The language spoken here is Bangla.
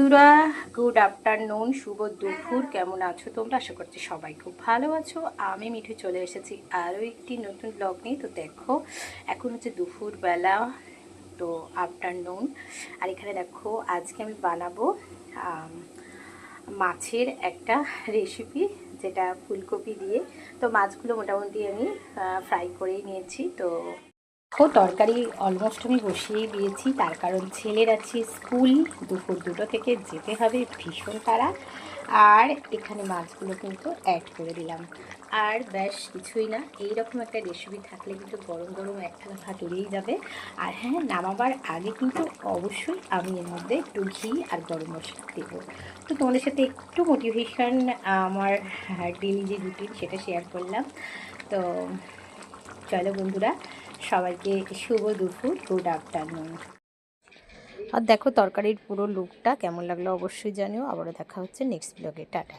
বন্ধুরা গুড আফটারনুন শুভ দুপুর। কেমন আছো তোমরা? আশা করছি সবাই খুব ভালো আছো। আমি মিঠু চলে এসেছি আরও একটি নতুন ব্লগ নিয়ে। তো দেখো, এখন হচ্ছে দুপুরবেলা, তো আফটারনুন আর এখানে দেখো, আজকে আমি বানাবো মাছের একটা রেসিপি যেটা ফুলকপি দিয়ে। তো মাছগুলো মোটামুটি আমি ফ্রাই করেই নিয়েছি। তো ও তরকারি অলমোস্ট আমি বসিয়ে দিয়েছি। তার কারণ ছেলের আছে স্কুল, দুপুর দুটো থেকে যেতে হবে ভীষণ তারা আর এখানে মাছগুলো কিন্তু অ্যাড করে দিলাম। আর ব্যাস, কিছুই না। এই রকম একটা রেসিপি থাকলে কিন্তু গরম গরম একটা ভাত উড়েই যাবে। আর হ্যাঁ নামাবার আগে কিন্তু অবশ্যই আমি এর মধ্যে একটু ঘি আর গরম মশলা দেবো। তো তোমাদের সাথে একটু মোটিভেশান আমার ডেলি যে রুটিন সেটা শেয়ার করলাম। তো চলো বন্ধুরা সবাইকে শুভ দুপুর গুড আফটারনুন আর দেখো তরকারির পুরো লুকটা কেমন লাগল অবশ্যই জানিও। আবারও দেখা হচ্ছে নেক্সট ব্লগে টাটা।